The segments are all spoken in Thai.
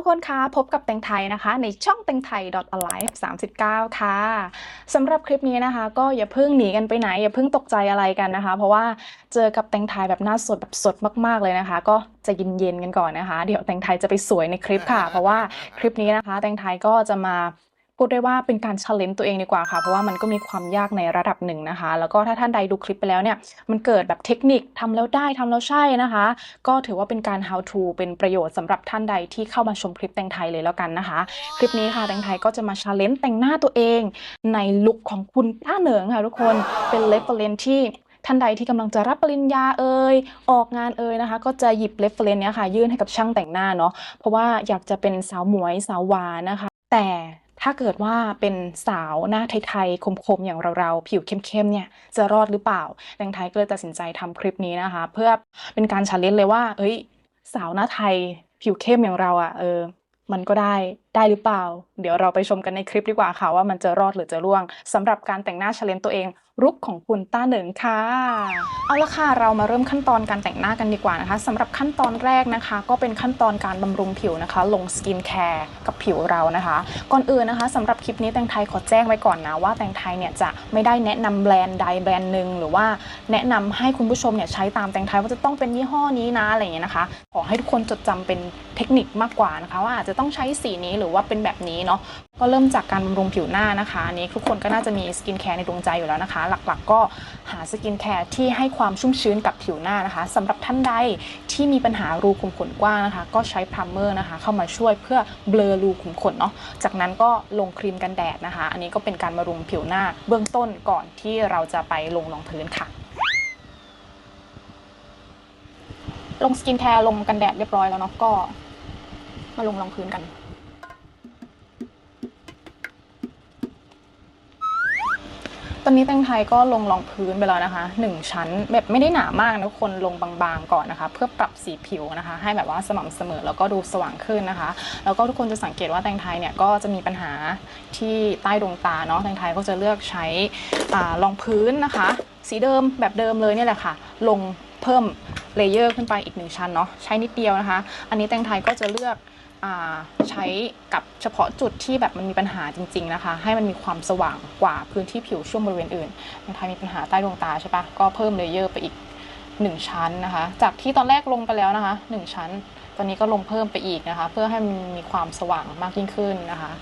ทุกคนคะพบกับแตงไทยนะคะ ในช่องแตงไทย .alive 39 ค่ะสำหรับคลิปนี้นะคะ ก็อย่าเพิ่งหนีกันไปไหน อย่าเพิ่งตกใจอะไรกันนะคะ เพราะว่าเจอกับแตงไทยแบบหน้าสดแบบสดมากๆเลยนะคะ ก็จะเย็นๆกันก่อนนะคะ เดี๋ยวแตงไทยจะไปสวยในคลิปค่ะ เพราะว่าคลิปนี้นะคะ แตงไทยก็จะมา พูดได้ว่าเป็นการ challenge ตัวเองดีกว่าค่ะ เพราะว่ามันก็มีความยากในระดับหนึ่งนะคะ แล้วก็ถ้าท่านใดดูคลิปไปแล้วเนี่ย มันเกิดแบบเทคนิคทำแล้วได้ทำแล้วใช่นะคะ ก็ถือว่าเป็นการ how to เป็นประโยชน์สำหรับท่านใดที่เข้ามาชมคลิปแต่งไทยเลยแล้วกันนะคะ คลิปนี้ค่ะแต่งไทยก็จะมา challenge แต่งหน้าตัวเองในลุคของคุณต้าเหนิงค่ะทุกคน เป็น reference ที่ท่านใดที่กำลังจะรับปริญญาเอ่ยออกงานเอ่ยนะคะ ก็จะหยิบ reference เนี้ยค่ะ ยื่นให้กับช่างแต่งหน้าเนาะเพราะว่าอยากจะเป็นสาวหมวยสาวหวานนะคะ แต่ ถ้าเกิดว่าเป็นสาวหน้าไทยๆคมๆอย่างเราๆผิวเข้มๆเนี่ยจะรอดหรือเปล่าแตงไทยก็เลยตัดสินใจทำคลิปนี้นะคะ เพื่อเป็นการชาเลนจ์เลยว่า เอ้ย สาวหน้าไทยผิวเข้มอย่างเราอะ่ะเออ มันก็ได้ได้หรือเปล่า เดี๋ยวเราไปชมกันในคลิปดีกว่าค่ะ ว่ามันจะรอดหรือจะร่วงสำหรับการแต่งหน้าชาเลนตัวเองรุกของคุณต้าเหนิงค่ะ เอาละค่ะ เรามาเริ่มขั้นตอนการแต่งหน้ากันดีกว่านะคะสำหรับขั้นตอนแรกนะคะ ก็เป็นขั้นตอนการบำรุงผิวนะคะ ลงสกินแคร์กับผิวเรานะคะ ก่อนอื่นนะคะสำหรับคลิปนี้แตงไทยขอแจ้งไว้ก่อนนะว่าแตงไทยเนี่ยจะไม่ได้แนะนำแบรนด์ใดแบรนด์หนึ่งหรือว่าแนะนำให้คุณผู้ชมเนี่ยใช้ตามแตงไทยว่าจะต้องเป็นยี่ห้อนี้นะอะไรอย่างเงี้ยนะคะ ขอให้ทุกคนจดจำเป็นเทคนิคมากกว่านะคะ ว่าอาจจะต้องใช้สีนี้หรือว่าเป็นแบบนี้เนาะก็เริ่มจากการบำรุงผิวหน้านะคะอันนี้ทุกคนก็น่าจะมีสกินแคร์ในดวงใจอยู่แล้วนะคะ หลักๆก็หาสกินแคร์ที่ให้ความชุ่มชื้นกับผิวหน้านะคะสำหรับท่านใดที่มีปัญหารูขุมขนกว้างนะคะ ก็ใช้พรัมเมอร์นะคะ เข้ามาช่วยเพื่อเบลอรูขุมขนเนาะจากนั้นก็ลงครีมกันแดดนะคะ อันนี้ก็เป็นการบำรุงผิวหน้าเบื้องต้นก่อนที่เราจะไปลงรองพื้นค่ะลงสกินแคร์ลงกันแดดเรียบร้อยแล้วเนาะก็มาลงรองพื้นกัน อนนี้แตงไทยก็ลงรองพื้นไปแล้วนะคะหนึ่งชั้นแบบไม่ได้หนามากนะทุกคนลงบางๆก่อนนะคะ เพื่อปรับสีผิวนะคะ ให้แบบว่าสม่ำเสมอแล้วก็ดูสว่างขึ้นนะคะ แล้วก็ทุกคนจะสังเกตว่าแตงไทยเนี่ยก็จะมีปัญหาที่ใต้ดวงตาเนาะแตงไทยก็จะเลือกใช้รองพื้นนะคะ สีเดิมแบบเดิมเลยเนี่ยแหละค่ะ ลงเพิ่มเลเยอร์ขึ้นไปอีกหนึ่งชั้นเนาะใช้นิดเดียวนะคะ อันนี้แตงไทยก็จะเลือก ใช้กับเฉพาะจุดที่แบบมันมีปัญหาจริง ๆนะคะ ให้มันมีความสว่างกว่าพื้นที่ผิวช่วงบริเวณอื่นอย่างไทยมีปัญหาใต้ดวงตาใช่ปะก็เพิ่มเลเยอร์ไปอีก 1 ชั้นนะคะ จากที่ตอนแรกลงไปแล้วนะคะ 1 ชั้น ตอนนี้ก็ลงเพิ่มไปอีกนะคะ เพื่อให้มันมีความสว่างมากยิ่งขึ้นนะคะ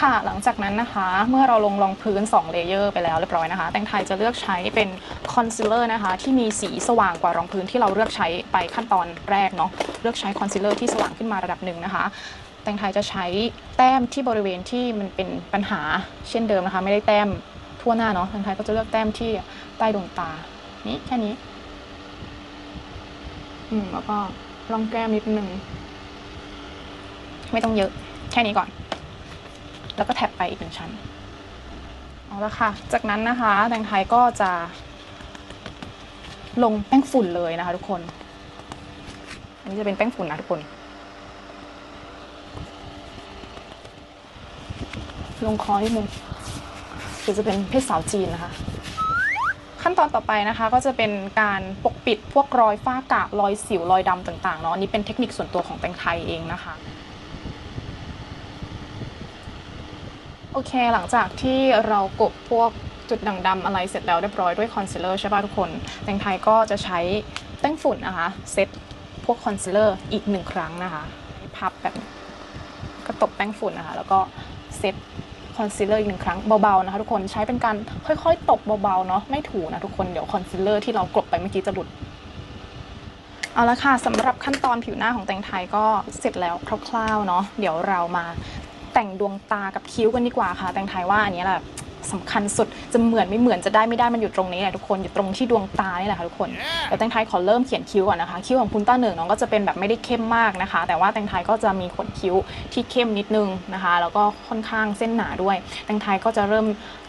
ค่ะ หลังจากนั้นนะคะ เมื่อเราลงรองพื้น 2 เลเยอร์ไปแล้วเรียบร้อยนะคะ แตงไทยจะเลือกใช้เป็นคอนซีลเลอร์นะคะ ที่มีสีสว่างกว่ารองพื้นที่เราเลือกใช้ไปขั้นตอนแรกเนาะ เลือกใช้คอนซีลเลอร์ที่สว่างขึ้นมาระดับหนึ่งนะคะ แตงไทยจะใช้แต้มที่บริเวณที่มันเป็นปัญหาเช่นเดิมนะคะ ไม่ได้แต้มทั่วหน้าเนาะ แตงไทยก็จะเลือกแต้มที่ใต้ดวงตา นี่แค่นี้ อืม แล้วก็ร่องแก้มนิดนึง ไม่ต้องเยอะ แค่นี้ก่อน แล้วก็แท็บไปอีกหนึ่งชั้นเอาละค่ะ จากนั้นนะคะแตงไทยก็จะ ลงแป้งฝุ่นเลยนะคะ ทุกคน อันนี้จะเป็นแป้งฝุ่นนะทุกคน ลงคอนิดนึงหรือจะเป็นเพศสาวจีนนะคะ ขั้นตอนต่อไปนะคะ ก็จะเป็นการปกปิดพวกรอยฝ้ากระรอยสิวรอยดำต่างๆเนาะอันนี้เป็นเทคนิคส่วนตัวของแตงไทยเองนะคะ โอเค หลังจากที่เรากบพวกจุดด่างดำอะไรเสร็จแล้วเรียบร้อยด้วยคอนซีลเลอร์ใช่ป่ะทุกคนแตงไทยก็จะใช้แป้งฝุ่นนะคะเซตพวกคอนซีลเลอร์อีกหนึ่งครั้งนะคะ พับแบบก็ตบแป้งฝุ่นนะคะ แล้วก็เซตคอนซีลเลอร์อีกหนึ่งครั้งเบาๆนะคะทุกคนใช้เป็นการค่อยๆ ตบเบาๆเนาะไม่ถูนะทุกคนเดี๋ยวคอนซีลเลอร์ที่เรากลบไปเมื่อกี้จะหลุดเอาละค่ะสำหรับขั้นตอนผิวหน้าของแตงไทยก็เสร็จแล้วคร่าวๆเนาะเดี๋ยวเรามา แต่งดวงตากับคิ้วกันดีกว่าค่ะ แตงไทยว่าอันนี้แหละสำคัญสุดจะเหมือนไม่เหมือนจะได้ไม่ได้มันอยู่ตรงนี้แหละทุกคนอยู่ตรงที่ดวงตานี่แหละค่ะทุกคนเดี๋ยวแตงไทยขอเริ่มเขียนคิ้วก่อนนะคะคิ้วของคุณต้าเหนิงน้องก็จะเป็นแบบไม่ได้เข้มมากนะคะ แต่ว่าแตงไทยก็จะมีขนคิ้วที่เข้มนิดนึงนะคะ แล้วก็ค่อนข้างเส้นหนาด้วย แตงไทยก็จะเริ่ม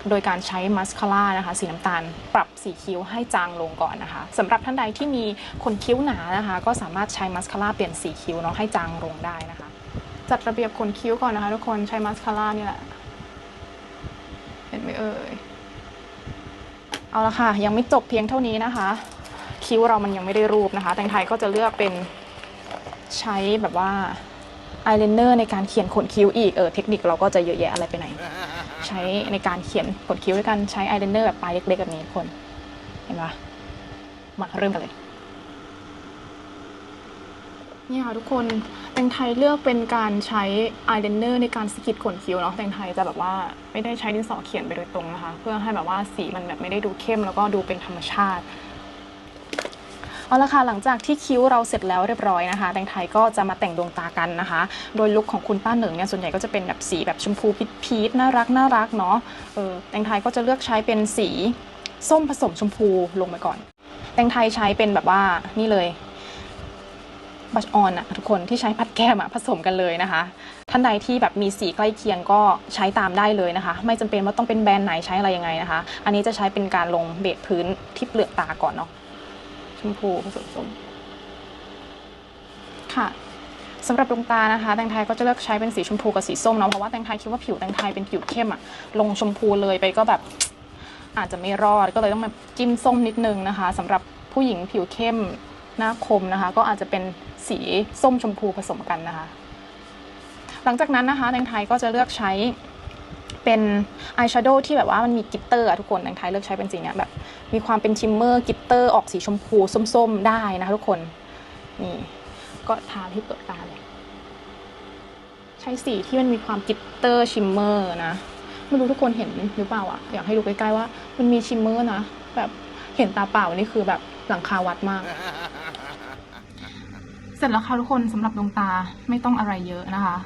โดยการใช้มัสคาร่านะคะสีน้ำตาล ปรับสีคิ้วให้จางลงก่อนนะคะสำหรับท่านใดที่มีขนคิ้วหนานะคะ ก็สามารถใช้มัสคาร่าเปลี่ยนสีคิ้วเนาะให้จางลงได้นะคะ จัดระเบียบขนคิ้วก่อนนะคะทุกคนใช้มัสคาร่านี่แหละ เห็นไหมเอ่ย เอาละค่ะ ยังไม่จบเพียงเท่านี้นะคะ คิ้วเรามันยังไม่ได้รูปนะคะ แตงไทยก็จะเลือกเป็นใช้แบบว่าอายไลเนอร์ในการเขียนขนคิ้วอีกเออเทคนิคเราก็จะเยอะแยะอะไรไปไหน ใช้ในการเขียนขนคิ้วด้วยกันใช้อายไลเนอร์แบบปลายเล็กๆแบบนี้คน เห็นปะมาเริ่มกันเลย เนี่ยค่ะทุกคนแตงไทยเลือกเป็นการใช้อายไลเนอร์ในการสกิดขนคิ้วเนาะแตงไทยจะแบบว่าไม่ได้ใช้ดินสอเขียนไปโดยตรงนะคะ เพื่อให้แบบว่าสีมันแบบไม่ได้ดูเข้มแล้วก็ดูเป็นธรรมชาติเอาละค่ะหลังจากที่คิ้วเราเสร็จแล้วเรียบร้อยนะคะแตงไทยก็จะมาแต่งดวงตากันนะคะ โดยลุคของคุณป้าเหนิงเนี่ยส่วนใหญ่ก็จะเป็นแบบสีแบบชมพูพีชน่ารักน่ารักเนาะเออแตงไทยก็จะเลือกใช้เป็นสีส้มผสมชมพูลงไปก่อนแตงไทยใช้เป็นแบบว่านี่เลย บัชออนอะทุกคนที่ใช้พัดแก้มผสมกันเลยนะคะ ท่านใดที่แบบมีสีใกล้เคียงก็ใช้ตามได้เลยนะคะ ไม่จำเป็นว่าต้องเป็นแบรนด์ไหนใช้อะไรยังไงนะคะ อันนี้จะใช้เป็นการลงเบสพื้นที่เปลือกตาก่อนเนาะชมพูผสมส้มค่ะสำหรับดวงตานะคะแตงไทยก็จะเลือกใช้เป็นสีชมพูกับสีส้มเนาะเพราะว่าแตงไทยคิดว่าผิวแตงไทยเป็นผิวเข้มอะลงชมพูเลยไปก็แบบอาจจะไม่รอดก็เลยต้องมาจิ้มส้มนิดนึงนะคะสำหรับผู้หญิงผิวเข้ม หน้าคมนะคะ ก็อาจจะเป็นสีส้มชมพูผสมกันนะคะ หลังจากนั้นนะคะแตงไทยก็จะเลือกใช้เป็นอายแชโดว์ที่แบบว่ามันมีกิตเตอร์อะทุกคนแตงไทยเลือกใช้เป็นสีเนี้ยแบบมีความเป็นชิมเมอร์กิตเตอร์ออกสีชมพูส้มๆได้นะคะทุกคน นี่ ก็ทาที่เปลือกตาเลยใช้สีที่มันมีความกิตเตอร์ชิมเมอร์นะไม่รู้ทุกคนเห็นหรือเปล่าอะอยากให้ดูใกล้ๆว่า มันมีชิมเมอร์นะแบบเห็นตาเปล่านี่คือแบบ หลังคาวัดมาก เสร็จแล้วค่ะทุกคนสำหรับดวงตาไม่ต้องอะไรเยอะนะคะ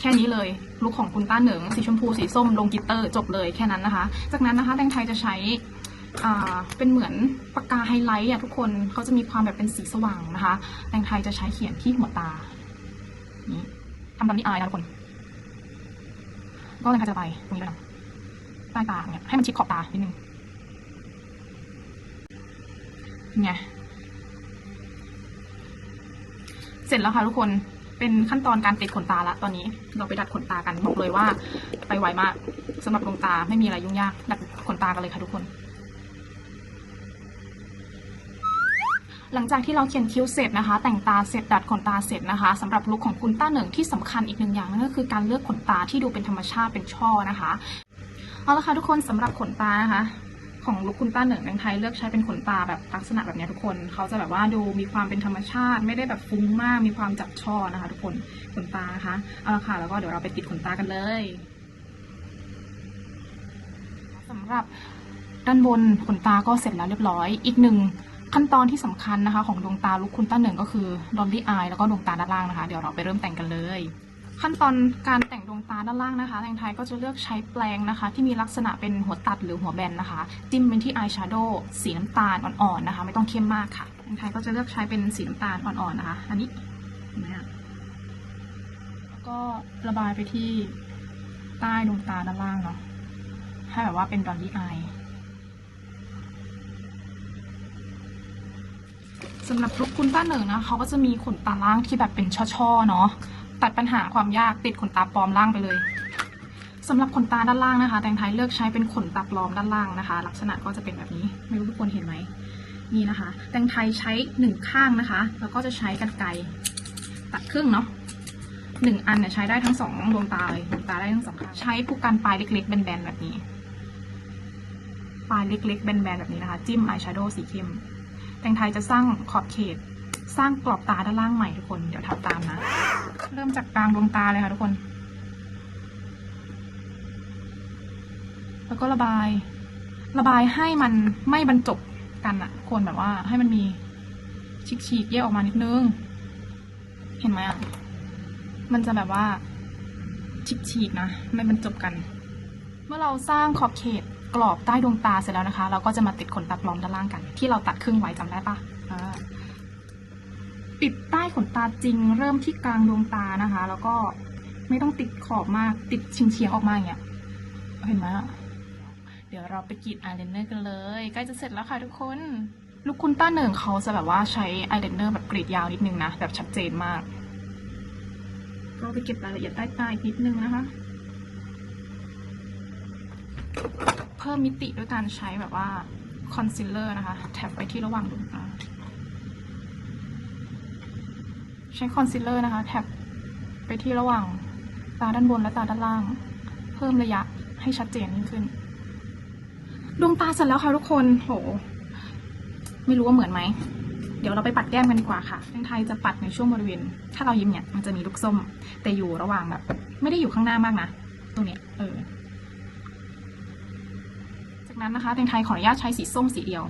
แค่นี้เลยลุคของคุณต้าเหนิงสีชมพูสีส้มลงกิตเตอร์จบเลยแค่นั้นนะคะ จากนั้นนะคะแตงไทยจะใช้เป็นเหมือนปากกาไฮไลท์อะทุกคนเขาจะมีความแบบเป็นสีสว่างนะคะแตงไทยจะใช้เขียนที่หัวตานี่ทำตามที่อายนะทุกคน ก็แตงไทยจะไปตรงนี้เลยนะใต้ตาเนี่ยให้มันชิดขอบตานิดนึง ไงเสร็จแล้วค่ะทุกคนเป็นขั้นตอนการติดขนตาละตอนนี้เราไปดัดขนตากันบอกเลยว่า ไปไวมากสำหรับดวงตาไม่มีอะไรยุ่งยาก ดัดขนตากันเลยค่ะทุกคน หลังจากที่เราเขียนคิ้วเสร็จนะคะ แต่งตาเสร็จดัดขนตาเสร็จนะคะสำหรับลุคของคุณต้าเหนิงที่สำคัญอีกหนึ่งอย่างนั่นก็คือการเลือกขนตาที่ดูเป็นธรรมชาติเป็นช่อนะคะเอาละค่ะทุกคนสำหรับขนตานะคะ ของลุคคุณต้าเหนิงแดงไทยเลือกใช้เป็นขนตาแบบลักษณะแบบนี้ทุกคน เขาจะแบบว่าดูมีความเป็นธรรมชาติ ไม่ได้แบบฟุ้งมาก มีความจับช่อนะคะ ทุกคนขนตานะคะเอาละค่ะแล้วก็เดี๋ยวเราไปติดขนตากันเลยสำหรับด้านบนขนตาก็เสร็จแล้วเรียบร้อย อีกหนึ่งขั้นตอนที่สำคัญนะคะ ของดวงตาลุคคุณต้าเหนิงก็คือดอลลี่อายแล้วก็ดวงตาด้านล่างนะคะ เดี๋ยวเราไปเริ่มแต่งกันเลย ขั้นตอนการแต่งดวงตาด้านล่างนะคะแตงไทยก็จะเลือกใช้แปรงนะคะ ที่มีลักษณะเป็นหัวตัดหรือหัวแบนนะคะ จิ้มเป็นที่อายแชโดว์สีน้ำตาลอ่อนๆนะคะ ไม่ต้องเข้มมากค่ะแตงไทยก็จะเลือกใช้เป็นสีน้ำตาลอ่อนๆนะคะ อันนี้เห็นไหมอะก็ระบายไปที่ใต้ดวงตาด้านล่างเนาะให้แบบว่าเป็นดอลลี่อายสำหรับลุคคุณป้าเหนิงนะเขาก็จะมีขนตาล่างที่แบบเป็นช่อๆเนาะ ตัดปัญหาความยากติดขนตาปลอมล่างไปเลยสำหรับขนตาด้านล่างนะคะ แตงไทยเลือกใช้เป็นขนตาปลอมด้านล่างนะคะ ลักษณะก็จะเป็นแบบนี้ ไม่รู้ทุกคนเห็นไหมนี่นะคะ แตงไทยใช้หนึ่งข้างนะคะ แล้วก็จะใช้กันไกรตัดครึ่งเนาะหนึ่งอันเนี่ยใช้ได้ทั้งสองดวงตาเลยดวงตาได้ทั้งสองข้างใช้ผู้กันปลายเล็กๆแบนๆแบบนี้ ปลายเล็กๆแบนๆแบบนี้นะคะ จิ้มอายแชโดว์สีเข้ม แตงไทยจะสร้างขอบเขต สร้างกรอบตาด้านล่างใหม่ทุกคน เดี๋ยวทำตามนะ เริ่มจากกลางดวงตาเลยค่ะทุกคน แล้วก็ระบาย ระบายให้มันไม่บรรจบกันอะคนแบบว่าให้มันมีฉีกๆแยกออกมานิดนึง เห็นไหมอะมันจะแบบว่าฉีกๆนะ ไม่บรรจบกัน เมื่อเราสร้างขอบเขตกรอบใต้ดวงตาเสร็จแล้วนะคะ เราก็จะมาติดขนตาปลอมด้านล่างกัน ที่เราตัดครึ่งไว้จำได้ปะอ่า ติดใต้ขนตาจริง เริ่มที่กลางดวงตานะคะ แล้วก็ไม่ต้องติดขอบมากติดเฉียงๆออกมาอย่างเงี้ยเห็นไหมอะเดี๋ยวเราไปกรีดอายไลเนอร์กันเลยใกล้จะเสร็จแล้วค่ะทุกคนลูกคุณต้าเหนิงเขาจะแบบว่าใช้อายไลเนอร์แบบกรีดยาวนิดนึงนะ แบบชัดเจนมาก ก็ไปเก็บรายละเอียดใต้ตาอีกนิดนึงนะคะ เพิ่มมิติด้วยการใช้แบบว่าคอนซีลเลอร์นะคะ แท็บไปที่ระหว่างดวงตา ใช้คอนซีลเลอร์นะคะ แท็บไปที่ระหว่างตาด้านบนและตาด้านล่าง เพิ่มระยะให้ชัดเจนยิ่งขึ้น ดวงตาเสร็จแล้วค่ะทุกคน โห ไม่รู้ว่าเหมือนไหม เดี๋ยวเราไปปัดแก้มกันดีกว่าค่ะแตงไทยจะปัดในช่วงบริเวณ ถ้าเรายิ้มเนี่ยมันจะมีลูกส้ม แต่อยู่ระหว่างแบบ ไม่ได้อยู่ข้างหน้ามากนะ ตรงเนี้ย เออ จากนั้นนะคะแตงไทยขออนุญาตใช้สีส้มสีเดียว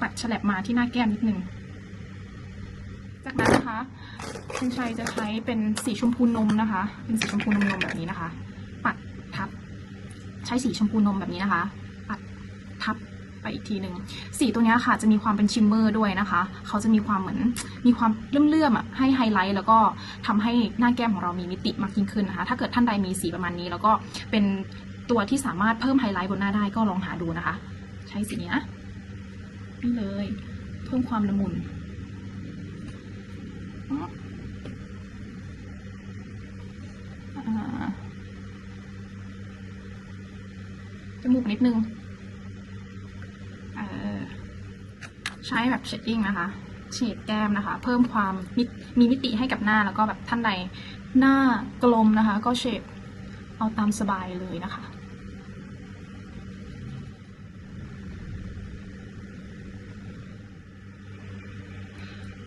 ปัดฉลับมาที่หน้าแก้มนิดนึง จากนั้นนะคะคุณชัยจะใช้เป็นสีชมพูนมนะคะ เป็นสีชมพูนมนมแบบนี้นะคะ ปัดทับ ใช้สีชมพูนมแบบนี้นะคะ ปัดทับไปอีกทีหนึ่งสีตัวนี้ค่ะจะมีความเป็นชิมเมอร์ด้วยนะคะ เขาจะมีความเหมือนมีความเลื่อมๆอะให้ไฮไลท์แล้วก็ทำให้หน้าแก้มของเรามีมิติมากยิ่งขึ้นนะคะ ถ้าเกิดท่านใดมีสีประมาณนี้ แล้วก็เป็นตัวที่สามารถเพิ่มไฮไลท์บนหน้าได้ก็ลองหาดูนะคะ ใช้สีนี้นะนี่เลย เพิ่มความละมุน จมูกนิดนึง เออ ใช้แบบเชดดิ้งนะคะ เฉดแก้มนะคะ เพิ่มความม,มีมิติให้กับหน้าแล้วก็แบบท่านใดหน้ากลมนะคะ ก็เฉดเอาตามสบายเลยนะคะ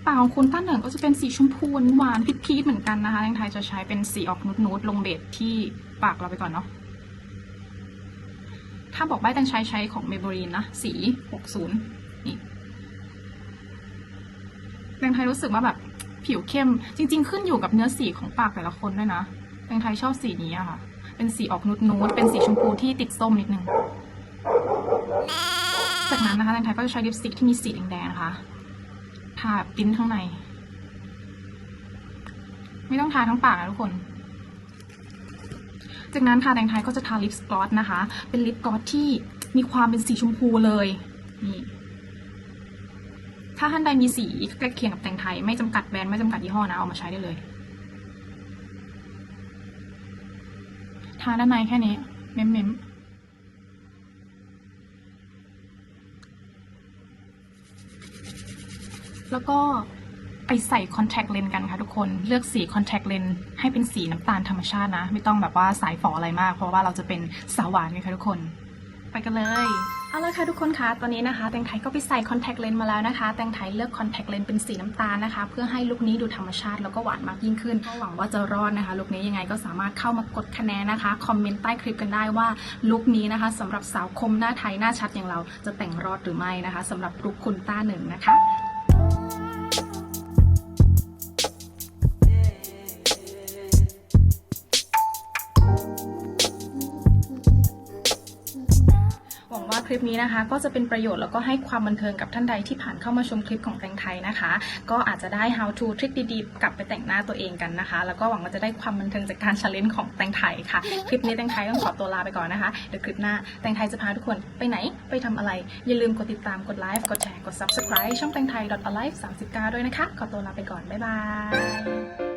ปากของคุณต้าเหนิงก็จะเป็นสีชมพูหวานพีชๆเหมือนกันนะคะแตงไทยจะใช้เป็นสีออกนูดๆลงเบสที่ปากเราไปก่อนเนาะถ้าบอกใบ้แตงใช้ใช้ของเมเบรีนนะ สี 60 นี่แตงไทยรู้สึกว่าแบบผิวเข้ม จริง ๆ ขึ้นอยู่กับเนื้อสีของปากแต่ละคนด้วยนะแตงไทยชอบสีนี้อะค่ะ เป็นสีออกนูดๆเป็นสีชมพูที่ติดส้มนิดนึงจากนั้นนะคะแตงไทยก็จะใช้ลิปสติกที่มีสีแดงๆนะคะ ทาปิ้นข้างใน ไม่ต้องทาทั้งปากนะทุกคน จากนั้นทาแตงไทยก็จะทาลิปสกลอสนะคะ เป็นลิปกลอสที่มีความเป็นสีชมพูเลยนี่ถ้าท่านใดมีสีใกล้เคียงกับแตงไทย ไม่จำกัดแบรนด์ไม่จำกัดยี่ห้อนะ เอามาใช้ได้เลย ทาด้านในแค่นี้ เม้มเม้ม แล้วก็ไปใส่คอนแทคเลนส์กันค่ะทุกคนเลือกสีคอนแทคเลนส์ให้เป็นสีน้ำตาลธรรมชาตินะ ไม่ต้องแบบว่าสายฝออะไรมาก เพราะว่าเราจะเป็นสาวหวานไงคะทุกคน ไปกันเลยเอาละค่ะทุกคนคะตอนนี้นะคะแตงไทยก็ไปใส่คอนแทคเลนส์มาแล้วนะคะ แตงไทยเลือกคอนแทคเลนส์เป็นสีน้ำตาลนะคะ เพื่อให้ลุคนี้ดูธรรมชาติแล้วก็หวานมากยิ่งขึ้นก็หวังว่าจะรอดนะคะลุคนี้ยังไงก็สามารถเข้ามากดคะแนนนะคะคอมเมนต์ใต้คลิปกันได้ว่าลุคนี้นะคะสำหรับสาวคมหน้าไทยหน้าชัดอย่างเราจะแต่งรอดหรือไม่นะคะสำหรับลุคคุณต้าหนึ่งนะคะ นี้นะคะ ก็จะเป็นประโยชน์แล้วก็ให้ความบันเทิงกับท่านใดที่ผ่านเข้ามาชมคลิปของแตงไทยนะคะ ก็อาจจะได้ how to ทริคดีๆ กลับไปแต่งหน้าตัวเองกันนะคะ แล้วก็หวังว่าจะได้ความบันเทิงจากการ challenge ของแตงไทยค่ะ คลิปนี้แตงไทยต้องขอตัวลาไปก่อนนะคะ เดี๋ยวคลิปหน้าแตงไทยจะพาทุกคนไปไหน ไปทำอะไร อย่าลืมกดติดตาม กดไลค์ กดแชร์ กด subscribe ช่องแตงไทย alive 39 ด้วยนะคะ ขอตัวลาไปก่อน บ๊ายบาย